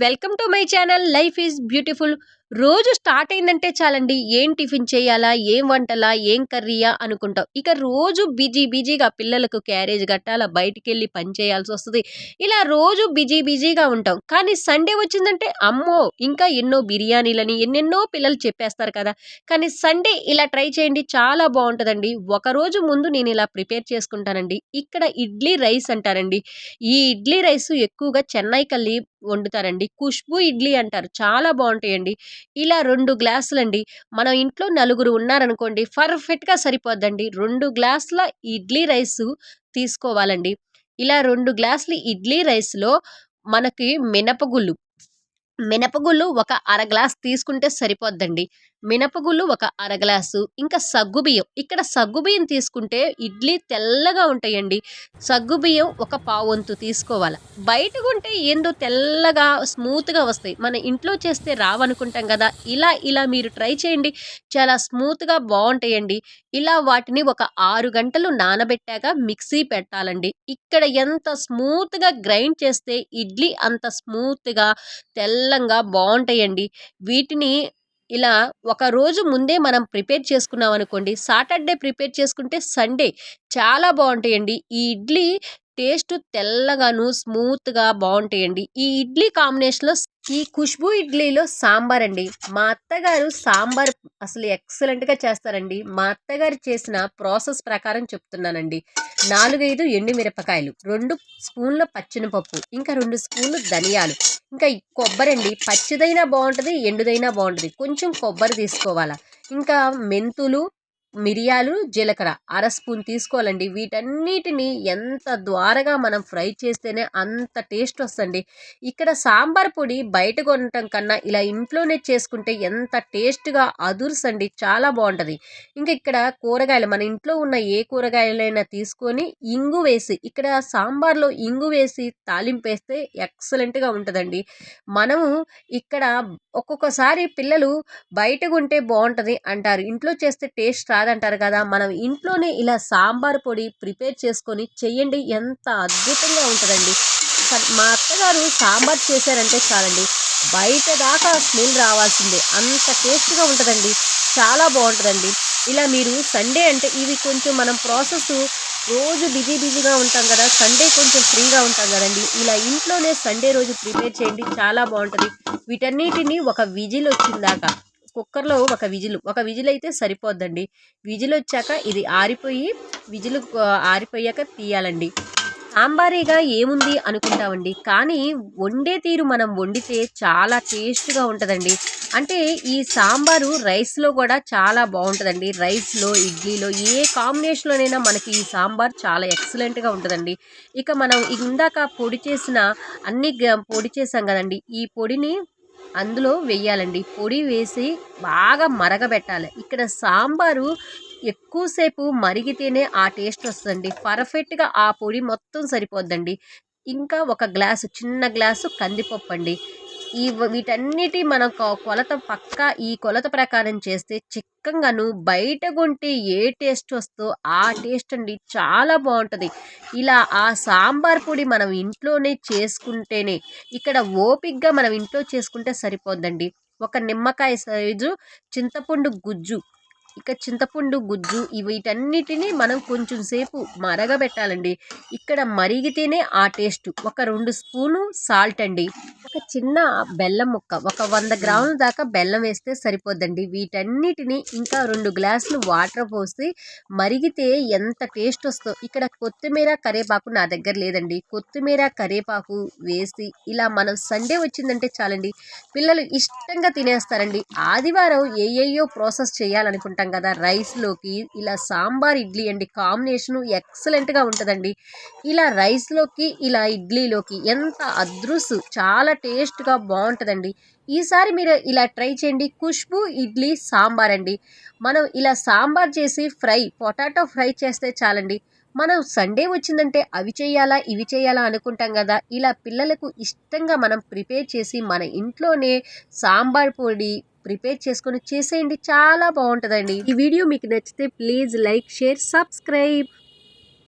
welcome to my channel life is beautiful రోజు start అయిందంటే చాలండి. ఏం టిఫిన్ చేయాలా? ఏం వంటలా? ఏం కర్రీయా? అనుకుంటాం. ఇక రోజు బిజీ బిజీగా పిల్లలకు క్యారేజ్ కట్టాలా? బయటికి వెళ్ళి పని చేయాల్సి వస్తుంది. ఇలా రోజు బిజీ బిజీగా ఉంటాం. కానీ సండే వచ్చిందంటే అమ్మో! ఇంకా ఎన్నో బిర్యానీలని ఎన్నెన్నో పిల్లలు చెప్పేస్తారు కదా! కానీ సండే ఇలా ట్రై చేయండి. చాలా బాగుంటుందండి. ఒకరోజు ముందు నేను ఇలా ప్రిపేర్ చేసుకుంటానండి. ఇక్కడ ఇడ్లీ రైస్ అంటారండి. ఈ ఇడ్లీ రైస్ ఎక్కువగా చెన్నై కల్లి వండుతారండి. ఖుష్బు ఇడ్లీ అంటారు. చాలా బాగుంటాయండి. ఇలా రెండు గ్లాసులండి. మన ఇంట్లో నలుగురు ఉన్నారనుకోండి పర్ఫెక్ట్గా సరిపోద్దండి. రెండు గ్లాసుల ఇడ్లీ రైస్ తీసుకోవాలండి. ఇలా రెండు గ్లాసులు ఇడ్లీ రైస్లో మనకి మినపగుళ్ళు. మినపగుళ్ళు ఒక అర గ్లాస్ తీసుకుంటే సరిపోద్దండి. మినపగుళ్ళు ఒక అర గ్లాసు ఇంకా సగ్గుబియ్యం ఇక్కడ సగ్గుబియ్యం తీసుకుంటే ఇడ్లీ తెల్లగా ఉంటాయండి. సగ్గుబియ్యం ఒక పావంతు తీసుకోవాలి. బయట కొంటే ఏందో తెల్లగా స్మూత్గా వస్తాయి. మన ఇంట్లో చేస్తే రావనుకుంటాం కదా ఇలా ఇలా మీరు ట్రై చేయండి. చాలా స్మూత్గా బాగుంటాయండి. ఇలా వాటిని ఒక ఆరు గంటలు నానబెట్టాక మిక్సీ పెట్టాలండి. ఇక్కడ ఎంత స్మూత్గా గ్రైండ్ చేస్తే ఇడ్లీ అంత స్మూత్గా తెల్లంగా బాగుంటాయండి. వీటిని ఇలా ఒక రోజు ముందే మనం ప్రిపేర్ చేసుకున్నాం అనుకోండి సాటర్డే ప్రిపేర్ చేసుకుంటే సండే చాలా బాగుంటాయండి. ఈ ఇడ్లీ టేస్ట్ తెల్లగాను స్మూత్గా బాగుంటాయండి ఈ ఇడ్లీ కాంబినేషన్లో ఈ ఖుష్బు ఇడ్లీలో సాంబార్ అండి మా అత్తగారు సాంబార్ అసలు ఎక్సలెంట్గా చేస్తారండి. మా అత్తగారు చేసిన ప్రాసెస్ ప్రకారం చెప్తున్నానండి. నాలుగైదు ఎండు మిరపకాయలు రెండు స్పూన్ల పచ్చినపప్పు ఇంకా రెండు స్పూన్లు ధనియాలు ఇంకా కొబ్బరి అండి పచ్చిదైనా బాగుంటుంది ఎండుదైనా బాగుంటుంది కొంచెం కొబ్బరి తీసుకోవాలా. ఇంకా మెంతులు మిరియాలు జీలకర్ర అర స్పూన్ తీసుకోవాలండి. వీటన్నిటిని ఎంత ద్వారగా మనం ఫ్రై చేస్తేనే అంత టేస్ట్ వస్తుంది. ఇక్కడ సాంబార్ పొడి బయట కొనటం కన్నా ఇలా ఇంట్లోనే చేసుకుంటే ఎంత టేస్ట్గా అదురుసండి చాలా బాగుంటుంది. ఇంకా ఇక్కడ కూరగాయలు మన ఇంట్లో ఉన్న ఏ కూరగాయలైనా తీసుకొని ఇంగు వేసి ఇక్కడ సాంబార్లో ఇంగు వేసి తాలింపు వేస్తే ఎక్సలెంట్గా ఉంటుందండి. మనము ఇక్కడ ఒక్కొక్కసారి పిల్లలు బయట కొంటే బాగుంటుంది అంటారు. ఇంట్లో చేస్తే టేస్ట్ కాదంటారు కదా మనం ఇంట్లోనే ఇలా సాంబార్ పొడి ప్రిపేర్ చేసుకొని చెయ్యండి. ఎంత అద్భుతంగా ఉంటుందండి. మా అత్తగారు సాంబార్ చేశారంటే చాలండి. బయట దాకా స్మెల్ రావాల్సిందే. అంత టేస్ట్గా ఉంటుందండి. చాలా బాగుంటుందండి. ఇలా మీరు సండే అంటే ఇవి కొంచెం మనం ప్రాసెస్ రోజు బిజీ బిజీగా ఉంటాం కదా సండే కొంచెం ఫ్రీగా ఉంటాం కదండి. ఇలా ఇంట్లోనే సండే రోజు ప్రిపేర్ చేయండి. చాలా బాగుంటుంది. వీటన్నిటిని ఒక విజిల్ వచ్చిందాక కుక్కర్లో ఒక విజిల్ ఒక విజిల్ అయితే సరిపోద్దండి. విజిల్ వచ్చాక ఇది ఆరిపోయి విజిల్ ఆరిపోయాక తీయాలండి. సాంబారీగా ఏముంది అనుకుంటామండి. కానీ వండే తీరు మనం వండితే చాలా టేస్ట్గా ఉంటుందండి. అంటే ఈ సాంబారు రైస్లో కూడా చాలా బాగుంటుందండి. రైస్లో ఇడ్లీలో ఏ కాంబినేషన్లోనైనా మనకి ఈ సాంబార్ చాలా ఎక్సలెంట్గా ఉంటుందండి. ఇక మనం ఇందాక పొడి చేసిన అన్ని పొడి చేసాం కదండి. ఈ పొడిని అందులో వెయ్యాలండి. పొడి వేసి బాగా మరగబెట్టాలి. ఇక్కడ సాంబారు ఎక్కువసేపు మరిగితేనే ఆ టేస్ట్ వస్తుందండి. పర్ఫెక్ట్గా ఆ పొడి మొత్తం సరిపోద్దండి. ఇంకా ఒక గ్లాసు చిన్న గ్లాసు కందిపప్పు అండి ఈ వీటన్నిటి మన కొలత పక్క ఈ కొలత ప్రకారం చేస్తే చిక్కంగాను బయట కొంటే ఏ టేస్ట్ వస్తో ఆ టేస్ట్ అండి చాలా బాగుంటుంది ఇలా ఆ సాంబార్ పొడి మనం ఇంట్లోనే చేసుకుంటేనే ఇక్కడ ఓపిక్గా మనం ఇంట్లో చేసుకుంటే సరిపోద్దండి. ఒక నిమ్మకాయ సైజు చింతపండు గుజ్జు. ఇక చింతపండు గుజ్జు వీటన్నిటిని మనం కొంచెం సేపు మరగబెట్టాలండి. ఇక్కడ మరిగితేనే ఆ టేస్ట్. ఒక రెండు స్పూను సాల్ట్ అండి. ఒక చిన్న బెల్లం ముక్క ఒక వంద గ్రాముల దాకా బెల్లం వేస్తే సరిపోద్దండి. వీటన్నిటిని ఇంకా రెండు గ్లాసులు వాటర్ పోసి మరిగితే ఎంత టేస్ట్ వస్తుందో ఇక్కడ కొత్తిమీర కరేపాకు నా దగ్గర లేదండి. కొత్తిమీర కరేపాకు వేసి ఇలా మనం సండే వచ్చిందంటే చాలండి. పిల్లలు ఇష్టంగా తినేస్తారండి. ఆదివారం ఏయేయో ప్రాసెస్ చేయాలనుకుంటారు అనుకుంటాం కదా రైస్లోకి ఇలా సాంబార్ ఇడ్లీ అండి. కాంబినేషను ఎక్సలెంట్గా ఉంటుందండి. ఇలా రైస్లోకి ఇలా ఇడ్లీలోకి ఎంత అదృసు చాలా టేస్ట్గా బాగుంటుందండి ఈసారి మీరు ఇలా ట్రై చేయండి. ఖుష్బు ఇడ్లీ సాంబార్ అండి. మనం ఇలా సాంబార్ చేసి ఫ్రై పొటాటో ఫ్రై చేస్తే చాలండి. మనం సండే వచ్చిందంటే అవి చేయాలా ఇవి చేయాలా అనుకుంటాం కదా. ఇలా పిల్లలకు ఇష్టంగా మనం ప్రిపేర్ చేసి మన ఇంట్లోనే సాంబార్ పొడి ప్రిపేర్ చేసుకొని చేసేయండి. చాలా బాగుంటుందండి ఈ వీడియో మీకు నచ్చితే ప్లీజ్ లైక్ షేర్ సబ్స్క్రైబ్.